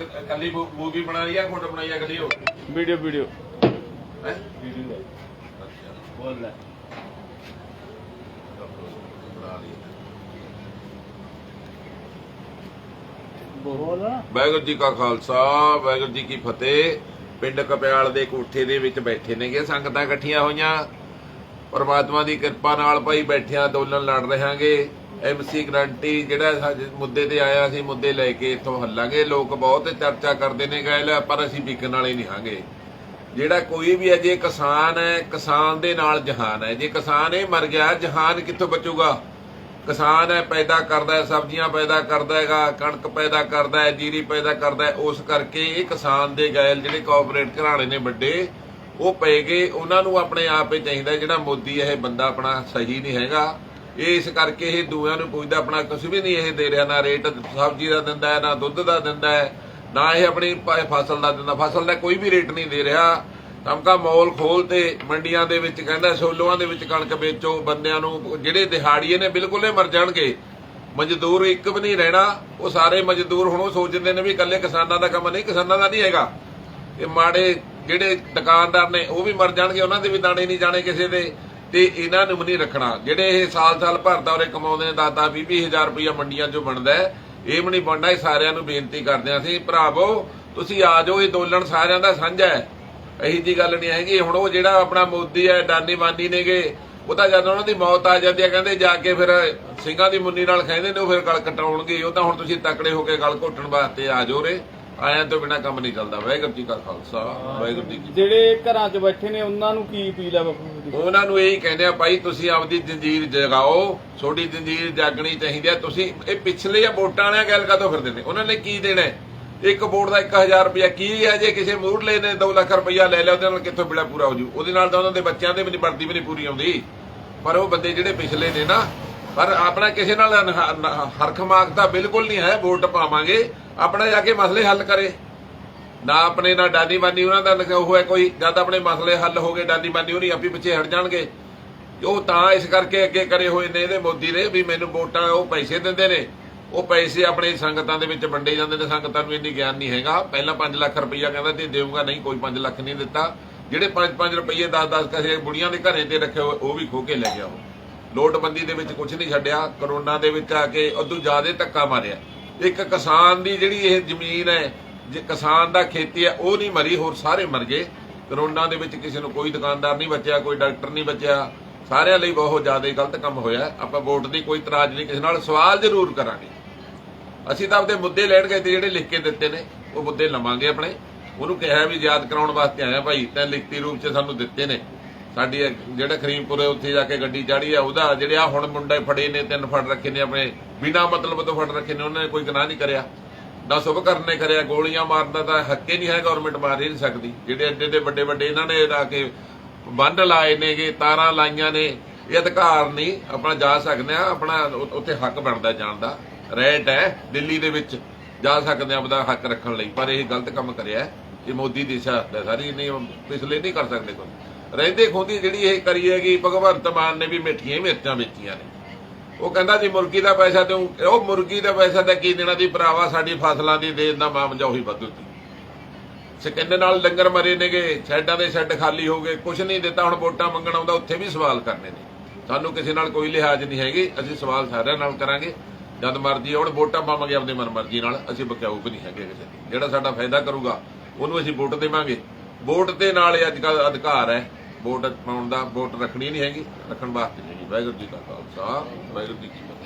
ਕੱਲੀ ਮੂਵੀ ਬਣਾ ਰਹੀ ਆ ਫੋਟੋ ਬਣਾਈ ਆ ਕੱਲੀ ਉਹ ਵੀਡੀਓ ਵੀਡੀਓ। ਹੈ? ਵੀਡੀਓ ਬੋਲ ਲੈ। ਬੋਲ। ਵਾਹਿਗੁਰੂ ਜੀ ਕਾ ਖਾਲਸਾ ਵਾਹਿਗੁਰੂ ਜੀ ਕੀ ਫਤਿਹ। ਪਿੰਡ ਕਪਿਆਲ ਦੇ ਕੋਠੇ ਦੇ ਵਿੱਚ ਬੈਠੇ ਨੇਗੇ ਸੰਗਤਾਂ ਇਕੱਠੀਆਂ ਹੋਈਆਂ। ਪਰਮਾਤਮਾ ਦੀ ਕਿਰਪਾ ਨਾਲ ਭਾਈ ਬੈਠਿਆਂ ਅੰਦੋਲਨ ਲੜ ਰਹਾਂਗੇ ਐਮਸੀ ਗਰੰਟੀ ਜਿਹੜਾ ਮੁੱਦੇ ਤੇ ਆਇਆ ਸੀ, ਮੁੱਦੇ ਲੈ ਕੇ ਇੱਥੋਂ ਹੱਲਾਂਗੇ। ਲੋਕ ਬਹੁਤ ਚਰਚਾ ਕਰਦੇ ਨੇ ਗਏ ਪਰ ਅਸੀਂ ਵਿਕਣ ਵਾਲੇ ਨਹੀਂ ਹਾਂਗੇ। ਜਿਹੜਾ ਕੋਈ ਵੀ ਹੈ, ਜੇ ਕਿਸਾਨ ਹੈ, ਕਿਸਾਨ ਦੇ ਨਾਲ ਜਹਾਨ ਹੈ। ਜੇ ਕਿਸਾਨ ਇਹ ਮਰ ਗਿਆ, ਜਹਾਨ ਕਿੱਥੋਂ ਬਚੂਗਾ? ਕਿਸਾਨ ਹੈ, ਪੈਦਾ ਕਰਦਾ ਹੈ, ਸਬਜ਼ੀਆਂ ਪੈਦਾ ਕਰਦਾ ਹੈਗਾ, ਕਣਕ ਪੈਦਾ ਕਰਦਾ ਹੈ, ਜੀਰੀ ਪੈਦਾ ਕਰਦਾ ਹੈ। ਉਸ ਕਰਕੇ ਇਹ ਕਿਸਾਨ ਦੇ ਗੈਲ ਜਿਹੜੇ ਕਾਰਪੋਰੇਟ ਘਰਾਣੇ ਨੇ ਵੱਡੇ, ਉਹ ਪੈ ਗਏ। ਉਹਨਾਂ ਨੂੰ ਆਪਣੇ ਆਪ ਹੀ ਚਾਹੀਦਾ ਜਿਹੜਾ ਮੋਦੀ ਇਹ ਬੰਦਾ ਆਪਣਾ ਸਹੀ ਨਹੀਂ ਹੈਗਾ। ਇਹ ਇਸ ਕਰਕੇ ਇਹ ਦੂਆਂ ਨੂੰ ਪੁੱਛਦਾ, ਆਪਣਾ ਕੁਝ ਵੀ ਨਹੀਂ ਇਹ ਦੇ ਰਿਹਾ, ਨਾ ਰੇਟ ਸਬਜ਼ੀ ਦਾ ਦਿੰਦਾ ਹੈ, ਨਾ ਦੁੱਧ ਦਾ ਦਿੰਦਾ ਹੈ, ਨਾ ਇਹ ਆਪਣੀ ਫਸਲ ਦਾ ਦਿੰਦਾ। ਫਸਲ ਦਾ ਕੋਈ ਵੀ ਰੇਟ ਨਹੀਂ ਦੇ ਰਿਹਾ। ਤਮਕਾ ਮੌਲ ਖੋਲ ਤੇ ਮੰਡੀਆਂ ਦੇ ਵਿੱਚ ਕਹਿੰਦਾ, ਸੋਲੋਆਂ ਦੇ ਵਿੱਚ ਕਣਕ ਵੇਚੋ, ਬੰਦਿਆਂ ਨੂੰ ਜਿਹੜੇ ਦਿਹਾੜੀਏ ਨੇ ਬਿਲਕੁਲ ਹੀ ਮਰ ਜਾਣਗੇ। ਮਜ਼ਦੂਰ ਇੱਕ ਵੀ ਨਹੀਂ ਰਹਿਣਾ, ਉਹ ਸਾਰੇ ਮਜ਼ਦੂਰ ਹੁਣ ਉਹ ਸੋਚਦੇ ਨੇ ਵੀ ਇਕੱਲੇ ਕਿਸਾਨਾਂ ਦਾ ਕੰਮ ਨਹੀਂ, ਕਿਸਾਨਾਂ ਦਾ ਨਹੀਂ ਹੈਗਾ। ਇਹ ਮਾੜੇ ਜਿਹੜੇ ਦੁਕਾਨਦਾਰ ਨੇ, ਉਹ ਵੀ ਮਰ ਜਾਣਗੇ, ਉਹਨਾਂ ਦੇ ਵੀ ਦਾਣੇ ਨਹੀਂ ਜਾਣੇ ਕਿਸੇ ਦੇ। ਤੇ ਇਹਨਾਂ ਨੂੰ ਵੀ ਨਹੀਂ ਰੱਖਣਾ। ਜਿਹੜੇ ਇਹ ਸਾਲ-ਸਾਲ ਭਰਦਾ ਔਰੇ ਕਮਾਉਂਦੇ ਦਾਦਾ 20-20000 ਰੁਪਇਆ ਮੰਡੀਆਂ 'ਚੋਂ ਬਣਦਾ ਇਹ ਵੀ ਨਹੀਂ ਬਣਨਾ ਇਹ ਸਾਰਿਆਂ ਨੂੰ ਬੇਨਤੀ ਕਰਦੇ ਹਾਂ ਅਸੀਂ, ਭਰਾਵੋ, ਤੁਸੀਂ ਆ ਜਾਓ, ਇਹ ਦੋਲਣ ਸਾਰਿਆਂ ਦਾ ਸਾਂਝਾ ਹੈ। ਇਹੀ ਜੀ ਗੱਲ ਨਹੀਂ ਹੈਗੀ। ਹੁਣ ਉਹ ਜਿਹੜਾ ਆਪਣਾ ਮੋਦੀ ਹੈ, ਡਾਨੀ ਬਾਨੀ ਨੇਗੇ, ਉਹ ਤਾਂ ਜਦ ਉਹਨਾਂ ਦੀ ਮੌਤ ਆ ਜਾਂਦੀ ਹੈ, ਕਹਿੰਦੇ ਜਾ ਕੇ ਫਿਰ ਸਿੰਘਾਂ ਦੀ ਮੁੰਨੀ ਨਾਲ ਕਹਿੰਦੇ ਨੇ, ਉਹ ਫਿਰ ਗਲ ਕਟਾਉਣਗੇ। ਉਹ ਤਾਂ ਹੁਣ ਤੁਸੀਂ ਤਕੜੇ ਹੋ ਕੇ ਗਲ ਘੋਟਣ ਵਾਸਤੇ ਆ ਜਾਓ ਰੇ ਆਇਆਂ ਤੋਂ ਬਿਨਾ ਕੰਮ ਨਹੀਂ ਚੱਲਦਾ। ਵਾਹਿਗੁਰੂ ਜੀ ਕਾ ਖਾਲਸਾ ਵਾਹਿਗੁਰੂ ਜੀ ਕੀ ਜਿਹੜੇ ਘਰਾਂ 'ਚ ਬੈਠੇ ਨੇ ਉਹਨਾਂ ਨੂੰ ਕੀ ਅਪੀਲ ਆ ਬਾਪੂ ਦੀ ਉਹਨਾਂ ਨੂੰ ਇਹੀ ਕਹਿੰਦੇ ਆ ਭਾਈ ਤੁਸੀਂ ਆਪਦੀ ਜੰਜੀਰ ਜਗਾਓ ਤੁਹਾਡੀ ਜੰਜੀਰ ਜਾਗਣੀ ਚਾਹੀਦੀ ਹੈ ਤੁਸੀਂ ਇਹ ਪਿਛਲੇ ਜਾਂ ਵੋਟਾਂ ਵਾਲਿਆਂ ਗੱਲ ਕਾਤੋਂ ਫਿਰਦੇ ਨੇ? ਉਹਨਾਂ ਨੇ ਕੀ ਦੇਣਾ? ਇੱਕ ਵੋਟ ਦਾ 1000 ਰੁਪਇਆ ਕੀ ਹੈ ਜੇ ਕਿਸੇ ਮੂਰਲੇ ਨੇ 2 ਲੱਖ ਰੁਪਇਆ ਲੈ ਲਿਆ ਉਹਦੇ ਨਾਲ ਕਿੱਥੋਂ ਬਿਲਾ ਪੂਰਾ ਹੋ ਜੂ? ਉਹਦੇ ਨਾਲ ਤਾਂ ਉਹਨਾਂ ਦੇ ਬੱਚਿਆਂ ਦੇ ਵੀ ਨਹੀਂ ਵਰਦੀ ਵੀ ਨਹੀਂ ਪੂਰੀ ਆਉਂਦੀ। ਪਰ ਉਹ ਬੰਦੇ ਜਿਹੜੇ ਪਿਛਲੇ ਨੇ ਨਾ ਪਰ ਆਪਣਾ ਕਿਸੇ ਨਾਲ ਅਨਹ- ਨ- ਹਰਖ ਮਾਗਦਾ ਬਿਲਕੁਲ ਨਹੀਂ ਹੈ ਵੋਟ ਪਾਵਾਂਗੇ। ਆਪਣਾ ਜਾ ਕੇ ਮਸਲੇ ਹੱਲ ਕਰੇ। ਨਾ ਆਪਣੇ ਨਾਲ ਡਾਨੀ ਬਾਨੀ, ਉਹਨਾਂ ਦਾ ਲਿਖਿਆ ਹੋਇਆ ਕੋਈ। ਜਦ ਆਪਣੇ ਮਸਲੇ ਹੱਲ ਹੋ ਗਏ, ਡਾਨੀ ਬਾਨੀ ਉਹਨੀ ਆਪੀ ਪਿੱਛੇ ਹਟ ਜਾਣਗੇ। ਉਹ ਤਾਂ ਇਸ ਕਰਕੇ ਅੱਗੇ ਕਰੇ ਹੋਏ ਨੇ ਇਹਦੇ ਮੋਦੀ ਨੇ ਵੀ ਮੈਨੂੰ ਵੋਟਾਂ, ਉਹ ਪੈਸੇ ਦਿੰਦੇ ਨੇ। ਉਹ ਪੈਸੇ ਆਪਣੇ ਸੰਗਤਾਂ ਦੇ ਵਿੱਚ ਵੰਡੇ ਜਾਂਦੇ ਨੇ। ਸੰਗਤਾਂ ਨੂੰ ਇੰਨੀ ਗਿਆਨ ਨਹੀਂ ਹੈਗਾ। ਪਹਿਲਾਂ 5 ਲੱਖ ਰੁਪਈਆ ਕਹਿੰਦਾ ਤੇ ਦੇਊਗਾ ਨਹੀਂ, ਕੋਈ 5 ਲੱਖ ਨਹੀਂ ਦਿੱਤਾ। ਜਿਹੜੇ 5-5 ਰੁਪਈਏ 10-10 ਕਸੇ ਬੁੜੀਆਂ ਦੇ ਘਰੇ ਤੇ ਰੱਖੇ ਹੋਏ, ਉਹ ਵੀ ਖੋ ਕੇ ਲੈ ਗਿਆ ਉਹ। ਲੋਟਬੰਦੀ ਦੇ ਵਿੱਚ ਕੁਝ ਨਹੀਂ ਛੱਡਿਆ। ਕਰੋਨਾ ਦੇ ਵਿੱਚ ਆ ਕੇ ਉਦੋਂ ਜ਼ਿਆਦਾ ਧੱਕਾ ਮਾਰਿਆ। ਇੱਕ ਕਿਸਾਨ ਦੀ ਜਿਹੜੀ ਇਹ ਜ਼ਮੀਨ ਹੈ, ਜੇ ਕਿਸਾਨ ਦਾ ਖੇਤੀ ਹੈ, ਉਹ ਨਹੀਂ ਮਰੀ, ਹੋਰ ਸਾਰੇ ਮਰ ਗਏ। ਕਰੋਨਾ ਦੇ ਵਿੱਚ ਕਿਸੇ ਨੂੰ ਕੋਈ ਦੁਕਾਨਦਾਰ ਨਹੀਂ ਬਚਿਆ, ਕੋਈ ਡਾਕਟਰ ਨਹੀਂ ਬਚਿਆ। ਸਾਰਿਆਂ ਲਈ ਬਹੁਤ ਜ਼ਿਆਦਾ ਗਲਤ ਕੰਮ ਹੋਇਆ ਆਪਾਂ ਵੋਟ ਦੀ ਕੋਈ ਇਤਰਾਜ਼ ਨਹੀਂ ਕਿਸੇ ਨਾਲ। ਸਵਾਲ ਜ਼ਰੂਰ ਕਰਾਂਗੇ। ਅਸੀਂ ਤਾਂ ਆਪਦੇ ਮੁੱਦੇ ਲੈਣ ਗਏ ਤੇ ਜਿਹੜੇ ਲਿਖ ਕੇ ਦਿੱਤੇ ਨੇ, ਉਹ ਮੁੱਦੇ ਲਵਾਂਗੇ ਆਪਣੇ। ਉਹਨੂੰ ਕਿਹਾ ਵੀ ਯਾਦ ਕਰਾਉਣ ਵਾਸਤੇ ਆਇਆ ਭਾਈ, ਤੈਂ ਲਿਖਤੀ ਰੂਪ 'ਚ ਸਾਨੂੰ ਦਿੱਤੇ ਨੇ। ਸਾਡੀ ਜਿਹੜਾ ਕਰੀਮਪੁਰ ਉੱਥੇ ਜਾ ਕੇ ਗੱਡੀ ਚਾੜੀ ਆ, ਉਹਦਾ ਜਿਹੜੇ ਆ ਹੁਣ ਮੁੰਡੇ ਫੜੇ ਨੇ, ਤਿੰਨ ਫੜ ਰੱਖੇ ਨੇ ਆਪਣੇ, ਬਿਨਾ ਮਤਲਬ ਤੋਂ ਫੜ ਰੱਖੇ ਨੇ, ਉਹਨਾਂ ਨੇ ਕੋਈ ਗੁਨਾਹ ਨਹੀਂ ਕਰਿਆ। ਨਾ ਸੁਭ ਕਰਨੇ ਕਰਿਆ, ਗੋਲੀਆਂ ਮਾਰਨ ਦਾ ਤਾਂ ਹੱਕੇ ਨਹੀਂ ਹੈ ਗਵਰਨਮੈਂਟ ਮਾਰ ਹੀ ਨਹੀਂ ਸਕਦੀ। ਜਿਹੜੇ ਐਡੇ ਦੇ ਵੱਡੇ ਵੱਡੇ ਇਹਨਾਂ ਨੇ ਲਾ ਕੇ ਬੰਦ ਲਾਏ ਨੇਗੇ, ਤਾਰਾਂ ਲਾਈਆਂ ਨੇ, ਇਹ ਅਧਿਕਾਰ ਨਹੀਂ, ਆਪਣਾ ਜਾ ਸਕਦੇ ਆ ਆਪਣਾ ਉੱਥੇ ਹੱਕ ਬਣਦਾ ਜਾਣ ਦਾ। ਰੈਟ ਹੈ, ਦਿੱਲੀ ਦੇ ਵਿੱਚ ਜਾ ਸਕਦੇ ਆ ਆਪਦਾ ਹੱਕ ਰੱਖਣ ਲਈ, ਪਰ ਇਹ ਗਲਤ ਕੰਮ ਕਰਿਆ ਇਹ ਮੋਦੀ ਦੀ ਸਿਆਸਤ ਹੈ ਸਾਰੀ ਨਹੀਂ, ਪਿਛਲੇ ਨਹੀਂ ਕਰ ਸਕਦੇ ਕੋਈ। ਰਹਿੰਦੇ ਖੋਦੀ ਜਿਹੜੀ ਇਹ ਕਰੀ ਹੈਗੀ, ਭਗਵੰਤ ਮਾਨ ਨੇ ਵੀ ਮਿੱਠੀਆਂ ਹੀ ਮਿਰਚਾਂ ਵੇਚੀਆਂ ਨੇ। ਉਹ ਕਹਿੰਦਾ ਜੀ, ਮੁਰਗੀ ਦਾ ਪੈਸਾ ਦਿਉ ਉਹ ਮੁਰਗੀ ਦਾ ਪੈਸਾ ਤਾਂ ਕੀ ਦੇਣਾ ਦੀ ਭਰਾਵਾ ਸਾਡੀ ਫਸਲਾਂ ਦੀ ਦੇਣ ਦਾ ਮਾਮਜਾ ਉਹੀ ਵਾਧੂ ਸੀ ਸਕੰਨੇ ਨਾਲ ਲੰਗਰ ਮਰੇ ਨੇਗੇ, ਸ਼ੈੱਡਾਂ ਦੇ ਸ਼ੈੱਡ ਖਾਲੀ ਹੋ ਗਏ ਕੁਝ ਨਹੀਂ ਦਿੱਤਾ, ਹੁਣ ਵੋਟਾਂ ਮੰਗਣ ਆਉਂਦਾ, ਉੱਥੇ ਵੀ ਸਵਾਲ ਕਰਨੇ ਨੇ। ਸਾਨੂੰ ਕਿਸੇ ਨਾਲ ਕੋਈ ਲਿਹਾਜ਼ ਨਹੀਂ ਹੈਗੀ, ਅਸੀਂ ਸਵਾਲ ਸਾਰਿਆਂ ਨਾਲ ਕਰਾਂਗੇ। ਜਦ ਮਰਜ਼ੀ ਹੁਣ ਵੋਟਾਂ ਪਾਵਾਂਗੇ ਆਪਣੀ ਮਨਮਰਜ਼ੀ ਨਾਲ, ਅਸੀਂ ਬਕਿਆਊ ਵੀ ਨਹੀਂ ਹੈਗੇ ਕਿਸੇ ਦੀ। ਜਿਹੜਾ ਸਾਡਾ ਫਾਇਦਾ ਕਰੂਗਾ, ਉਹਨੂੰ ਅਸੀਂ ਵੋਟ ਦੇਵਾਂਗੇ। ਵੋਟ ਦੇ ਨਾਲ ਹੀ ਅੱਜ ਕੱਲ੍ਹ ਅਧਿਕਾਰ ਹੈ। ਵੋਟ ਪਾਉਣ ਦਾ ਵੋਟ ਰੱਖਣੀ ਨਹੀਂ ਹੈਗੀ, ਰੱਖਣ ਵਾਸਤੇ ਨਹੀਂ ਵਾਹਿਗੁਰੂ ਜੀ ਕਾ ਖਾਲਸਾ, ਵਾਹਿਗੁਰੂ ਜੀ ਕੀ ਫਤਿਹ।